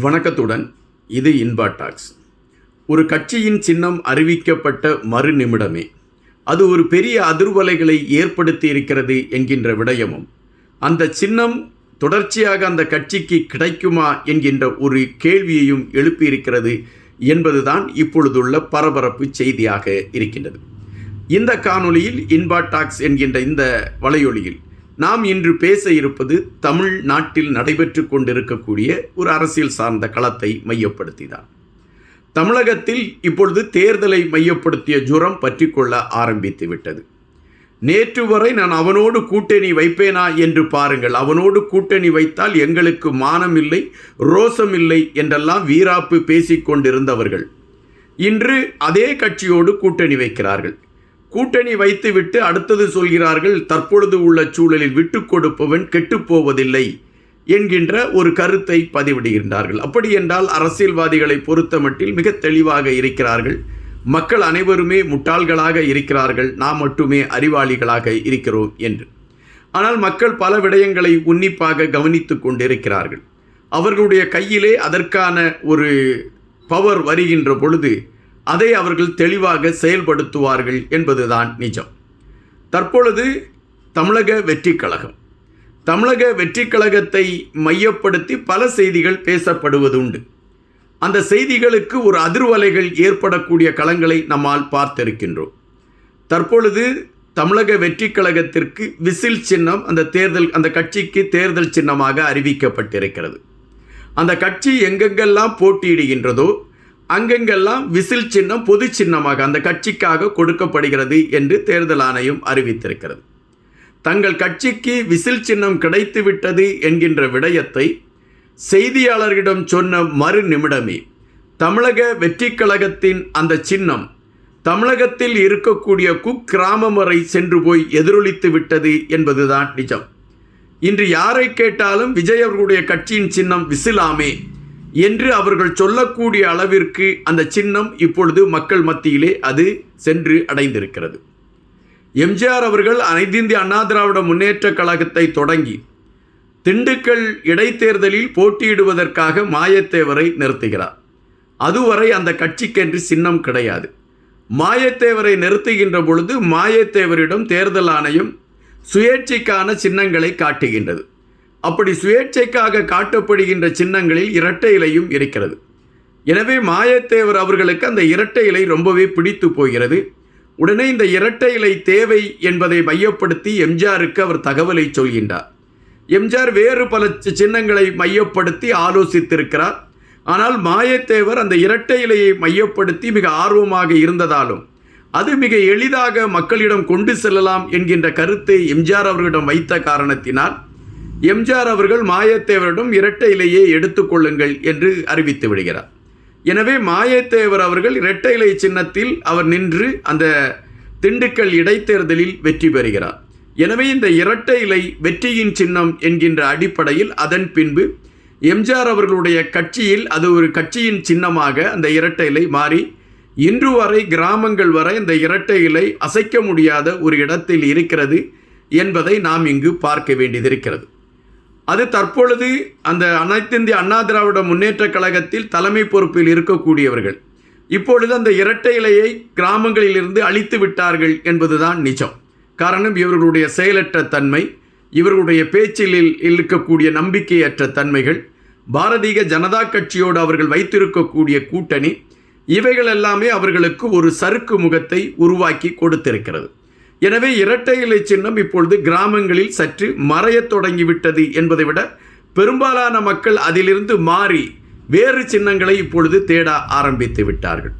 வணக்கத்துடன் இது இன்பா டாக்ஸ். ஒரு கட்சியின் சின்னம் அறிவிக்கப்பட்ட மறு நிமிடமே. அது ஒரு பெரிய அதிர்வலைகளை ஏற்படுத்தி இருக்கிறது என்கின்ற விடயமும் அந்த சின்னம் தொடர்ச்சியாக அந்த கட்சிக்கு கிடைக்குமா என்கின்ற ஒரு கேள்வியையும் எழுப்பியிருக்கிறது என்பதுதான் இப்பொழுதுள்ள பரபரப்பு செய்தியாக இருக்கின்றது. இந்த காணொளியில் இன்பா டாக்ஸ் என்கின்ற இந்த வலையொலியில் நாம் இன்று பேச இருப்பது தமிழ் நாட்டில் நடைபெற்று கொண்டிருக்கக்கூடிய ஒரு அரசியல் சார்ந்த களத்தை மையப்படுத்திதான். தமிழகத்தில் இப்பொழுது தேர்தலை மையப்படுத்திய ஜுரம் பற்றிக்கொள்ள ஆரம்பித்து விட்டது. நேற்று வரை நான் அவனோடு கூட்டணி வைப்பேனா என்று பாருங்கள். அவனோடு கூட்டணி வைத்தால் எங்களுக்கு மானம் இல்லை ரோசம் இல்லை என்றெல்லாம் வீராப்பு பேசிக் கொண்டிருந்தவர்கள் இன்று அதே கட்சியோடு கூட்டணி வைக்கிறார்கள். கூட்டணி வைத்துவிட்டு அடுத்தது சொல்கிறார்கள் தற்பொழுது உள்ள சூழலில் விட்டு கொடுப்பவன் கெட்டுப்போவதில்லை என்கின்ற ஒரு கருத்தை பதிவிடுகின்றார்கள். அப்படி என்றால் அரசியல்வாதிகளை பொறுத்தமட்டில் மிக தெளிவாக இருக்கிறார்கள். மக்கள் அனைவருமே முட்டாள்களாக இருக்கிறார்கள். நாம் மட்டுமே அறிவாளிகளாக இருக்கிறோம் என்று. ஆனால் மக்கள் பல விடயங்களை உன்னிப்பாக கவனித்து கொண்டிருக்கிறார்கள். அவர்களுடைய கையிலே அதற்கான ஒரு பவர் வருகின்ற பொழுது அதை அவர்கள் தெளிவாக செயல்படுத்துவார்கள் என்பதுதான் நிஜம். தற்பொழுது தமிழக வெற்றி கழகம். தமிழக வெற்றி கழகத்தை மையப்படுத்தி பல செய்திகள் பேசப்படுவதுண்டு. அந்த செய்திகளுக்கு ஒரு அதிர்வலைகள் ஏற்படக்கூடிய களங்களை நம்மால் பார்த்திருக்கின்றோம். தற்பொழுது தமிழக வெற்றி கழகத்திற்கு விசில் சின்னம் அந்த தேர்தல் அந்த கட்சிக்கு தேர்தல் சின்னமாக அறிவிக்கப்பட்டிருக்கிறது. அந்த கட்சி எங்கெங்கெல்லாம் போட்டியிடுகின்றதோ அங்கெங்கெல்லாம் விசில் சின்னம் பொது சின்னமாக அந்த கட்சிக்காக கொடுக்கப்படுகிறது என்று தேர்தல் ஆணையம் அறிவித்திருக்கிறது. தங்கள் கட்சிக்கு விசில் சின்னம் கிடைத்துவிட்டது என்கின்ற விடயத்தை செய்தியாளர்களிடம் சொன்ன மறு நிமிடமே தமிழக வெற்றி கழகத்தின் அந்த சின்னம் தமிழகத்தில் இருக்கக்கூடிய குக்கிராமம் வரை சென்று போய் எதிரொலித்து விட்டது என்பதுதான் நிஜம். இன்று யாரை கேட்டாலும் விஜய் அவர்களுடைய கட்சியின் சின்னம் விசிலாமே என்று அவர்கள் சொல்லக்கூடிய அளவிற்கு அந்த சின்னம் இப்பொழுது மக்கள் மத்தியிலே அது சென்று அடைந்திருக்கிறது. எம்ஜிஆர் அவர்கள் அனைத்திந்திய அண்ணா திராவிட முன்னேற்ற கழகத்தை தொடங்கி திண்டுக்கல் இடைத்தேர்தலில் போட்டியிடுவதற்காக மாயத்தேவரை நிறுத்துகிறார். அதுவரை அந்த கட்சிக்கென்று சின்னம் கிடையாது. மாயத்தேவரை நிறுத்துகின்ற பொழுது மாயத்தேவரிடம் தேர்தல் ஆணையம் சுயேட்சைக்கான சின்னங்களை காட்டுகின்றது. அப்படி சுயேட்சைக்காக காட்டப்படுகின்ற சின்னங்களில் இரட்டை இலையும் இருக்கிறது. எனவே மாயத்தேவர் அவர்களுக்கு அந்த இரட்டை இலை ரொம்பவே பிடித்து போகிறது. உடனே இந்த இரட்டை இலை தேவை என்பதை மையப்படுத்தி எம்ஜிஆருக்கு அவர் தகவலை சொல்கின்றார். எம்ஜிஆர் வேறு பல சின்னங்களை மையப்படுத்தி ஆலோசித்திருக்கிறார். ஆனால் மாயத்தேவர் அந்த இரட்டை இலையை மையப்படுத்தி மிக ஆர்வமாக இருந்ததாலும் அது மிக எளிதாக மக்களிடம் கொண்டு செல்லலாம் என்கின்ற கருத்தை எம்ஜிஆர் அவர்களிடம் வைத்த காரணத்தினால் எம்ஜிஆர் அவர்கள் மாயத்தேவரிடம் இரட்டை இலையை எடுத்துக்கொள்ளுங்கள் என்று அறிவித்து விடுகிறார். எனவே மாயத்தேவர் அவர்கள் இரட்டை இலை சின்னத்தில் அவர் நின்று அந்த திண்டுக்கல் இடைத்தேர்தலில் வெற்றி பெறுகிறார். எனவே இந்த இரட்டை இலை வெற்றியின் சின்னம் என்கின்ற அடிப்படையில் அதன் பின்பு எம்ஜிஆர் அவர்களுடைய கட்சியில் அது ஒரு கட்சியின் சின்னமாக அந்த இரட்டை இலை மாறி இன்று வரை கிராமங்கள் வரை இந்த இரட்டை இலை அசைக்க முடியாத ஒரு இடத்தில் இருக்கிறது என்பதை நாம் இங்கு பார்க்க வேண்டியதிருக்கிறது அது தற்பொழுது அந்த அனைத்திந்திய அண்ணா திராவிட முன்னேற்ற கழகத்தில் தலைமை பொறுப்பில் இருக்கக்கூடியவர்கள். இப்பொழுது அந்த இரட்டை இலையை கிராமங்களிலிருந்து அழித்து விட்டார்கள் என்பதுதான் நிஜம். காரணம் இவர்களுடைய செயலற்ற தன்மை இவர்களுடைய பேச்சில் இருக்கக்கூடிய நம்பிக்கையற்ற தன்மைகள் பாரதிய ஜனதா கட்சியோடு அவர்கள் வைத்திருக்கக்கூடிய கூட்டணி இவைகள் எல்லாமே அவர்களுக்கு ஒரு சறுக்கு முகத்தை உருவாக்கி கொடுத்திருக்கிறது. எனவே இரட்டை இலை சின்னம் இப்பொழுது கிராமங்களில் சற்று மறையத் தொடங்கிவிட்டது என்பதை விட பெரும்பாலான மக்கள் அதிலிருந்து மாறி வேறு சின்னங்களை இப்பொழுது தேட ஆரம்பித்து விட்டார்கள்.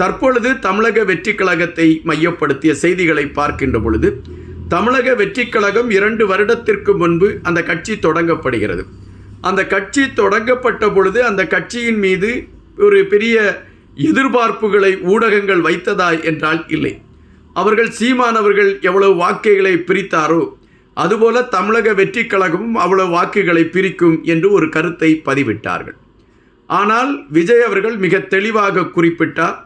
தற்பொழுது தமிழக வெற்றிக் கழகத்தை மையப்படுத்திய செய்திகளை பார்க்கின்ற பொழுது தமிழக வெற்றி கழகம் இரண்டு வருடத்திற்கு முன்பு அந்த கட்சி தொடங்கப்படுகிறது. அந்த கட்சி தொடங்கப்பட்ட பொழுது அந்த கட்சியின் மீது ஒரு பெரிய எதிர்பார்ப்புகளை ஊடகங்கள் வைத்ததா என்றால் இல்லை. அவர்கள் சீமானவர்கள் எவ்வளவு வாக்குகளை பிரித்தாரோ அதுபோல தமிழக வெற்றி கழகமும் அவ்வளவு வாக்குகளை பிரிக்கும் என்று ஒரு கருத்தை பதிவிட்டார்கள். ஆனால் விஜய் அவர்கள் மிக தெளிவாக குறிப்பிட்டார்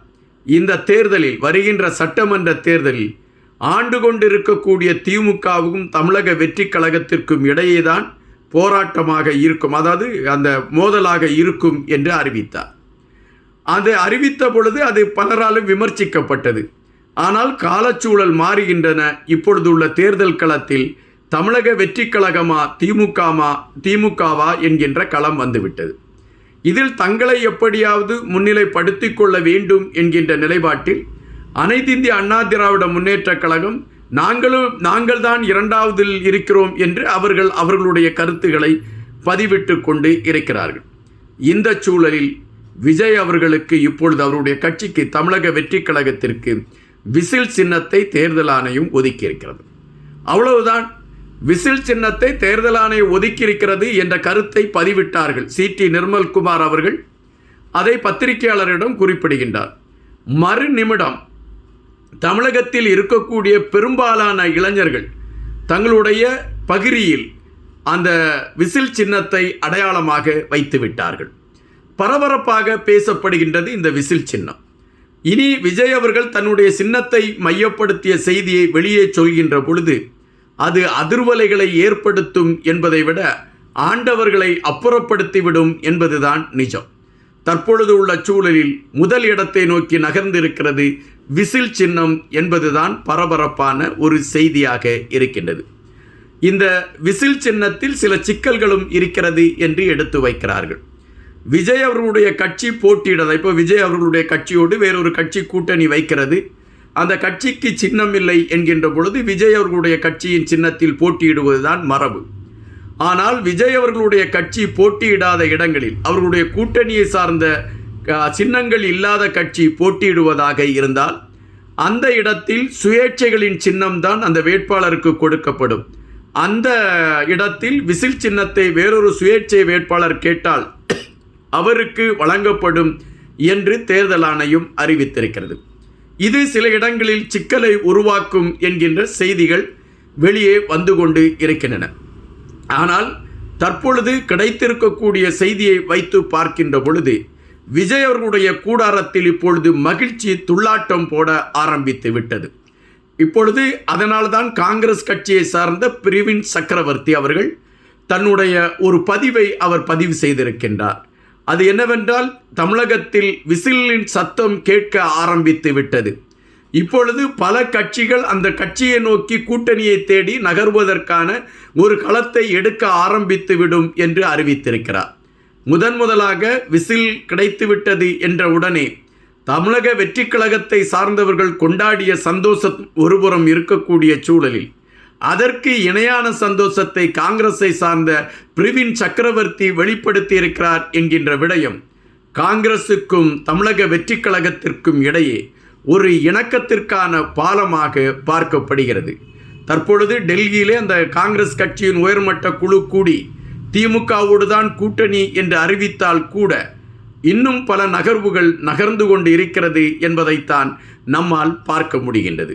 இந்த தேர்தலில் வருகின்ற சட்டமன்ற தேர்தலில் ஆண்டு கொண்டிருக்கக்கூடிய திமுகவுக்கும் தமிழக வெற்றி கழகத்திற்கும் இடையேதான் போராட்டமாக இருக்கும் அதாவது அந்த மோதலாக இருக்கும் என்று அறிவித்தார். அது அறிவித்த பொழுது அது பலராலும் விமர்சிக்கப்பட்டது. ஆனால் காலச்சூழல் மாறுகின்றன. இப்பொழுது உள்ள தேர்தல் களத்தில் தமிழக வெற்றி கழகமா திமுகமா திமுகவா என்கின்ற களம் வந்துவிட்டது. இதில் தங்களை எப்படியாவது முன்னிலைப்படுத்தி கொள்ள வேண்டும் என்கின்ற நிலைப்பாட்டில் அனைத்திந்திய அண்ணா திராவிட முன்னேற்றக் கழகம் நாங்களும் நாங்கள்தான் இரண்டாவதில் இருக்கிறோம் என்று அவர்கள் அவர்களுடைய கருத்துக்களை பதிவிட்டு கொண்டு இருக்கிறார்கள். இந்த சூழலில் விஜய் அவர்களுக்கு இப்பொழுது அவருடைய கட்சிக்கு தமிழக வெற்றி கழகத்திற்கு விசில் சின்னத்தை தேர்தல் ஆணையம் ஒதுக்கியிருக்கிறது. அவ்வளவுதான். விசில் சின்னத்தை தேர்தல் ஆணையம் ஒதுக்கியிருக்கிறது என்ற கருத்தை பதிவிட்டார்கள் சி. டி. நிர்மல்குமார் அவர்கள். அதை பத்திரிகையாளரிடம் குறிப்பிடுகின்றார். மறு நிமிடம் தமிழகத்தில் இருக்கக்கூடிய பெரும்பாலான இளைஞர்கள் தங்களுடைய பகிரியில் அந்த விசில் சின்னத்தை அடையாளமாக வைத்து விட்டார்கள் பரபரப்பாக பேசப்படுகின்றது இந்த விசில் சின்னம். இனி விஜய் அவர்கள் தன்னுடைய சின்னத்தை மையப்படுத்திய செய்தியை வெளியே சொல்கின்ற பொழுது அது அதிர்வலைகளை ஏற்படுத்தும் என்பதை விட ஆண்டவர்களை அப்புறப்படுத்திவிடும் என்பதுதான் நிஜம். தற்பொழுது உள்ள சூழலில் முதல் இடத்தை நோக்கி நகர்ந்திருக்கிறது விசில் சின்னம் என்பதுதான் பரபரப்பான ஒரு செய்தியாக இருக்கின்றது. இந்த விசில் சின்னத்தில் சில சிக்கல்களும் இருக்கிறது என்று எடுத்து வைக்கிறார்கள். விஜய் அவர்களுடைய கட்சி போட்டியிடலை இப்போ விஜய் அவர்களுடைய கட்சியோடு வேறொரு கட்சி கூட்டணி வைக்கிறது. அந்த கட்சிக்கு சின்னம் இல்லை என்கின்ற பொழுது விஜய் அவர்களுடைய கட்சியின் சின்னத்தில் போட்டியிடுவதுதான் மரபு. ஆனால் விஜய் அவர்களுடைய கட்சி போட்டியிடாத இடங்களில் அவர்களுடைய கூட்டணியை சார்ந்த சின்னங்கள் இல்லாத கட்சி போட்டியிடுவதாக இருந்தால் அந்த இடத்தில் சுயேட்சைகளின் சின்னம்தான் அந்த வேட்பாளருக்கு கொடுக்கப்படும். அந்த இடத்தில் விசில் சின்னத்தை வேறொரு சுயேட்சை வேட்பாளர் கேட்டால் அவருக்கு வழங்கப்படும் என்று தேர்தல் ஆணையம் அறிவித்திருக்கிறது. இது சில இடங்களில் சிக்கலை உருவாக்கும் என்கின்ற செய்திகள் வெளியே வந்து கொண்டு இருக்கின்றன. ஆனால் தற்பொழுது கிடைத்திருக்கக்கூடிய செய்தியை வைத்து பார்க்கின்ற பொழுது விஜய் அவர்களுடைய கூடாரத்தில் இப்பொழுது மகிழ்ச்சி துள்ளாட்டம் போட ஆரம்பித்து விட்டது. இப்பொழுது அதனால்தான் காங்கிரஸ் கட்சியை சார்ந்த பிரிவின் சக்கரவர்த்தி அவர்கள் தன்னுடைய ஒரு பதிவை அவர் பதிவு செய்திருக்கின்றார். அது என்னவென்றால் தமிழகத்தில் விசிலின் சத்தம் கேட்க ஆரம்பித்து விட்டது. இப்பொழுது பல கட்சிகள் அந்த கட்சியை நோக்கி கூட்டணியை தேடி நகர்வதற்கான ஒரு களத்தை எடுக்க ஆரம்பித்து விடும் என்று அறிவித்திருக்கிறார். முதன் முதலாக விசில் கிடைத்துவிட்டது என்ற உடனே தமிழக வெற்றி கழகத்தை சார்ந்தவர்கள் கொண்டாடிய சந்தோஷம் ஒருபுறம் இருக்கக்கூடிய சூழலில் அதற்கு இணையான சந்தோஷத்தை காங்கிரஸை சார்ந்த பிரவீன் சக்கரவர்த்தி வெளிப்படுத்தி இருக்கிறார் என்கின்ற விடயம் காங்கிரசுக்கும் தமிழக வெற்றி கழகத்திற்கும் இடையே ஒரு இணக்கத்திற்கான பாலமாக பார்க்கப்படுகிறது. தற்பொழுது டெல்லியிலே அந்த காங்கிரஸ் கட்சியின் உயர்மட்ட குழு கூடி திமுகவோடு தான் கூட்டணி என்று அறிவித்தால் கூட இன்னும் பல நகர்வுகள் நகர்ந்து கொண்டு இருக்கிறது என்பதைத்தான் நம்மால் பார்க்க முடிகின்றது.